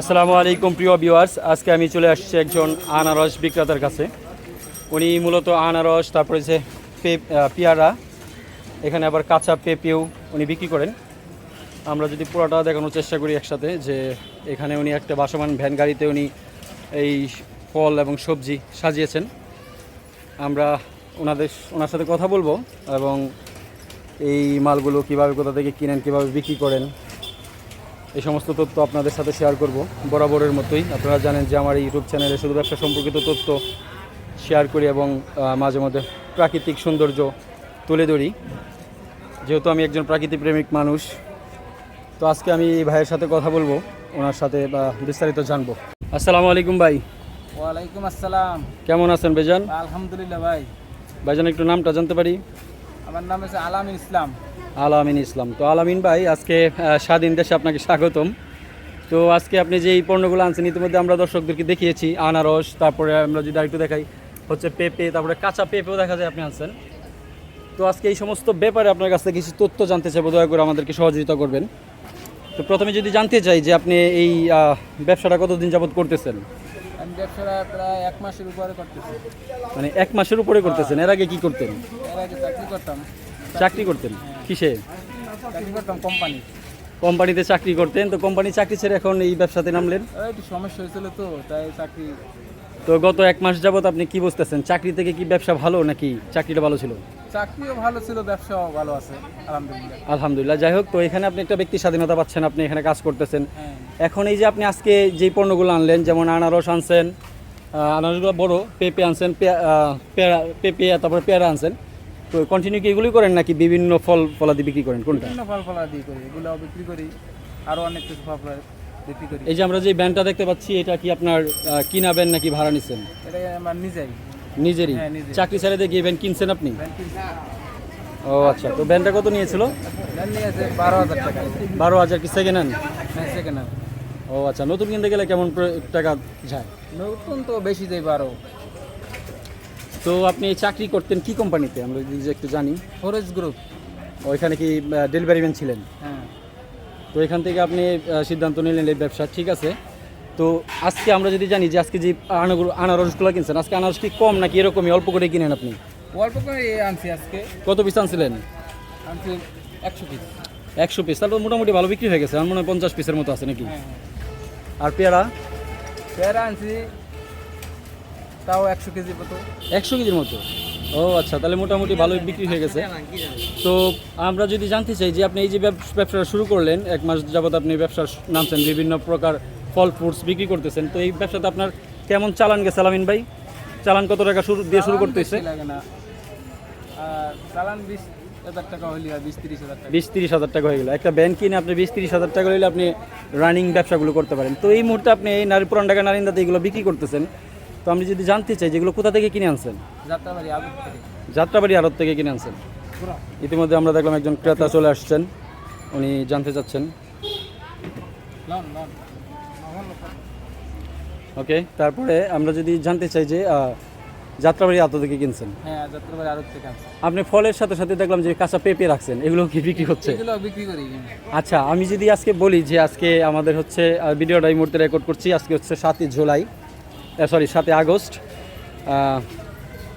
আসসালামু আলাইকুম, প্রিয় ভিউয়ার্স আজকে আমি চলে আসছি একজন আনারস বিক্রেতার কাছে। উনি মূলত আনারস, তারপরে যে পেয়ারা, এখানে আবার কাঁচা পেঁপেও উনি বিক্রি করেন। আমরা যদি পুরোটা দেখানোর চেষ্টা করি একসাথে, যে এখানে উনি একটা বাসমান ভ্যান গাড়িতে উনি এই ফল এবং সবজি সাজিয়েছেন। আমরা ওনাদের, ওনার সাথে কথা বলব এবং এই মালগুলো কীভাবে, কোথা থেকে কিনেন, কীভাবে বিক্রি করেন এই সমস্ত তথ্য আপনাদের সাথে শেয়ার করব বরাবরের মতোই। আপনারা জানেন যে আমার এই ইউটিউব চ্যানেলে শুধু ব্যবসা সম্পর্কিত তথ্য শেয়ার করি এবং মাঝে মধ্যে প্রাকৃতিক সৌন্দর্য তুলে ধরি। যেহেতু আমি একজন প্রাকৃতিক প্রেমিক মানুষ তো আজকে আমি এই ভাইয়ের সাথে কথা বলব ওনার সাথে বা বিস্তারিত জানব। আসসালামু আলাইকুম ভাই। ওয়ালাইকুম আসসালাম। কেমন আছেন বেজান আলহামদুলিল্লাহ ভাই। ভাইজান একটু নামটা জানতে পারি। আমার নাম হচ্ছে আলামিন ইসলাম। আলামিন ইসলাম। তো আলামিন ভাই আজকে স্বাধীন দেশে আপনাকে স্বাগতম। তো আজকে আপনি যে এই পণ্যগুলো আনছেন ইতিমধ্যে আমরা দর্শকদেরকে দেখিয়েছি আনারস তারপরে আমরা যদি আরেকটু দেখাই হচ্ছে পেঁপে তারপরে কাঁচা পেঁপেও দেখা যায় আপনি আনছেন। তো আজকে এই সমস্ত ব্যাপারে আপনার কাছ থেকে কিছু তথ্য জানতে চাইব দয়া করে আমাদেরকে সহযোগিতা করবেন। তো প্রথমে যদি জানতে চাই যে আপনি এই ব্যবসাটা কতদিন যাবৎ করতেছেন? আমি ব্যবসাটা প্রায় এক মাসের উপরে করতেছি। মানে এক মাসের উপরে করতেছেন এর আগে কি করতেন? এর আগে চাকরি করতাম। চাকরি করতেন? কিসে? কোম্পানি কোম্পানিতে চাকরি করতেন। তো কোম্পানি চাকরি ছেড়ে এখন এই ব্যবসাতে নামলেন? একটু সমস্যা হয়েছিল তো তাই চাকরি তো গত এক মাস যাবত আপনি কি বুঝতেছেন? চাকরি থেকে কি ব্যবসা ভালো নাকি চাকরিটা ভালো ছিল? চাকরিও ভালো ছিল ব্যবসাও ভালো আছে আলহামদুলিল্লাহ। আলহামদুলিল্লাহ। যাই হোক তো এখানে আপনি একটা ব্যক্তি স্বাধীনতা পাচ্ছেন আপনি এখানে কাজ করতেছেন। হ্যাঁ। এখন এই যে আপনি আজকে যেই পণ্যগুলো আনলেন যেমন আনারস আনছেন আনারসগুলো বড় পেঁপে আনছেন পেঁপে তারপরে পেয়ারা আনছেন তো কন্টিনিউ কি এগুলোই করেন নাকি বিভিন্ন ফল ফলাদি বিক্রি করেন? কোনটা? বিভিন্ন ফল ফলাদি করি এগুলো বিক্রি করি আরও অনেক কিছু ফল বিক্রি করি। এই যে আমরা যে ব্যান্ডটা দেখতে পাচ্ছি এটা কি আপনার আহ, কিনা ব্যান্ড নাকি ভাড়া নিচ্ছেন এটা আমার নিজেই নিজেরই? হ্যাঁ, চাকরি ছেড়ে দিয়ে ব্যান্ড কিনছেন আপনি? ও আচ্ছা তো ব্যান্ডটা কত নিয়েছিল? বারো হাজার টাকা। বারো হাজার কি সেকেন্ড হ্যান্ড হ্যাঁ সেকেন্ড হ্যান্ড ও আচ্ছা নতুন কিনতে গেলে কেমন টাকা যায়? নতুন তো বেশি দেয় বারো। তো আপনি চাকরি করতেন কি কোম্পানিতে? আমরা যদি একটু জানি। ফরেস্ট গ্রুপ ওইখানে কি ডেলিভারি ম্যান ছিলেন? হ্যাঁ। তো এখান থেকে আপনি সিদ্ধান্ত নিলেন এই ব্যবসা ঠিক আছে? তো আজকে আমরা যদি জানি যে আজকে যে আনারসগুলো কিনছেন আজকে আনারস কি কম নাকি এরকমই? অল্প করে কিনেন আপনি। অল্প করে আনছি আজকে। কত পিস আনছিলেন? আনছি একশো পিস একশো পিস তাহলে মোটামুটি ভালো বিক্রি হয়ে গেছে। আমার মনে হয় পঞ্চাশ পিসের মতো আছে নাকি? হ্যাঁ। আর পেয়ারা? পেয়ারা আনছি তাও একশো কেজি মতো। একশো কেজির মতো? ও আচ্ছা তাহলে মোটামুটি ভালোই বিক্রি হয়ে গেছে। তো আমরা যদি জানতে চাই যে আপনি এই যে ব্যব- ব্যবসাটা শুরু করলেন এক মাস যাবত আপনি ব্যবসা নামছেন বিভিন্ন প্রকার ফল ফ্রুটস বিক্রি করতেছেন তো এই ব্যবসাতে আপনার কেমন চালান গেছে আলামিন ভাই? চালান কত টাকা শুরু দিয়ে শুরু করতেছে? চালান বিশ হয়, বিশ তিরিশ হাজার টাকা। হয়ে গেল। একটা ব্যাংক কিনে আপনি বিশ তিরিশ হাজার টাকা হলে আপনি রানিং ব্যবসাগুলো করতে পারেন। তো এই মুহূর্তে আপনি এই নারী পুরান টাকা নারিন্দাতে এগুলো বিক্রি করতেছেন। তো আমি যদি জানতে চাই যেগুলো কোথা থেকে কিনে আনছেন? যাত্রাবাড়ি আড়ত থেকে কিনে আনছেন। ইতিমধ্যে আমরা দেখলাম একজন ক্রেতা চলে আসছেন। উনি জানতে চাচ্ছেন। ওকে তারপরে আমরা যদি জানতে চাই যে যাত্রাবাড়ি আড়ত থেকে কিনছেন। হ্যাঁ যাত্রাবাড়ি আলু থেকে আপনি ফলের সাথে সাথে দেখলাম যে কাঁচা পেঁপে রাখছেন এগুলো কি বিক্রি হচ্ছে? এগুলো বিক্রি করি আচ্ছা আমি যদি আজকে বলি যে আজকে আমাদের হচ্ছে ভিডিওটা এই মুহূর্তে রেকর্ড করছি আজকে হচ্ছে সাতই জুলাই। সরি সাতই আগস্ট।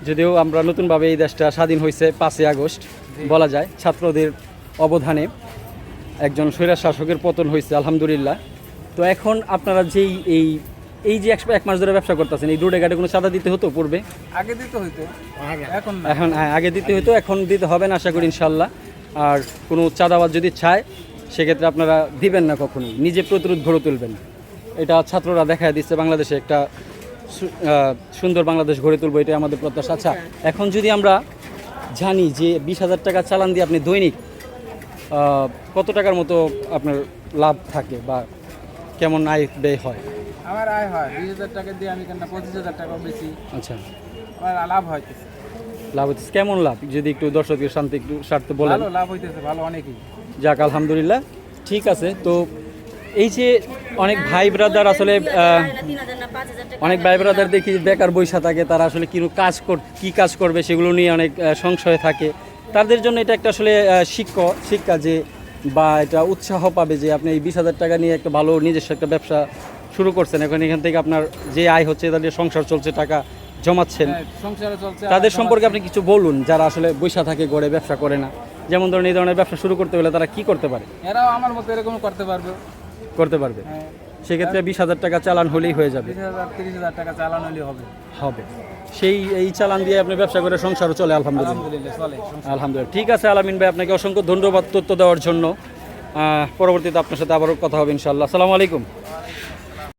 যদিও আমরা নতুনভাবে এই দেশটা স্বাধীন হয়েছে পাঁচই আগস্ট বলা যায় ছাত্রদের অবদানে একজন স্বৈরাজ শাসকের পতন হয়েছে আলহামদুলিল্লাহ। তো এখন আপনারা যেই এই এই যে এক- এক মাস ধরে ব্যবসা করতেছেন এই রোডে ঘাটে কোনো চাঁদা দিতে হতো পূর্বে? আগে দিতে হইতো এখন এখন হ্যাঁ, আগে দিতে হতো এখন দিতে হবে না আশা করি ইনশাল্লাহ আর কোনো চাঁদাবাদ যদি চায় সেক্ষেত্রে আপনারা দিবেন না কখনোই নিজে প্রতিরোধ গড়ে তুলবেন। এটা ছাত্ররা দেখা দিচ্ছে বাংলাদেশে একটা সুন্দর বাংলাদেশ গড়ে তুলবো এটাই আমাদের প্রত্যাশা। আচ্ছা এখন যদি আমরা জানি যে বিশ হাজার টাকা চালান দিয়ে আপনি দৈনিক কত টাকার মতো আপনার লাভ থাকে বা কেমন আয় ব্যয় হয়? আমার আয় হয় বিশ হাজার টাকা দিয়ে আমি কেন পঁচিশ হাজার টাকা বেশি। আচ্ছা। আমার লাভ হয় লাভ হচ্ছে কেমন লাভ? যদি একটু দর্শকের শান্তি একটু স্বার্থে বলেন। ভালো লাভ হইতেছে ভালো অনেকই। যাক আলহামদুলিল্লাহ। ঠিক আছে তো এই যে অনেক ভাই ব্রাদার আসলে অনেক ভাই ব্রাদার দেখি বেকার বৈশা থাকে তারা আসলে কি কাজ কর কী কাজ করবে সেগুলো নিয়ে অনেক সংশয় থাকে। তাদের জন্য এটা একটা আসলে শিক্ষ শিক্ষা যে বা এটা উৎসাহ পাবে যে আপনি এই বিশ হাজার টাকা নিয়ে একটা ভালো নিজস্ব একটা ব্যবসা শুরু করছেন। এখন এখান থেকে আপনার যে আয় হচ্ছে তাদের সংসার চলছে টাকা জমাচ্ছেন। হ্যাঁ, তাদের সম্পর্কে আপনি কিছু বলুন যারা আসলে বৈশা থাকে গড়ে ব্যবসা করে না। যেমন ধরুন এই ধরনের ব্যবসা শুরু করতে হলে তারা কি করতে পারে? এরাও আমার মতো এরকম করতে পারবে। করতে পারবে। হ্যাঁ। সেক্ষেত্রে বিশ হাজার টাকা চালান হলেই হয়ে যাবে। তিরিশ হাজার টাকা চালান হলেই হবে। হবে। সেই এই চালান দিয়ে আপনি ব্যবসা করে সংসারও চলে আলহামদুলিল্লাহ। আলহামদুলিল্লাহ ঠিক আছে আলামিন ভাই আপনাকে অসংখ্য ধন্যবাদ তথ্য দেওয়ার জন্য। পরবর্তীতে আপনার সাথে আবারও কথা হবে ইনশাল্লাহ আসসালামু আলাইকুম।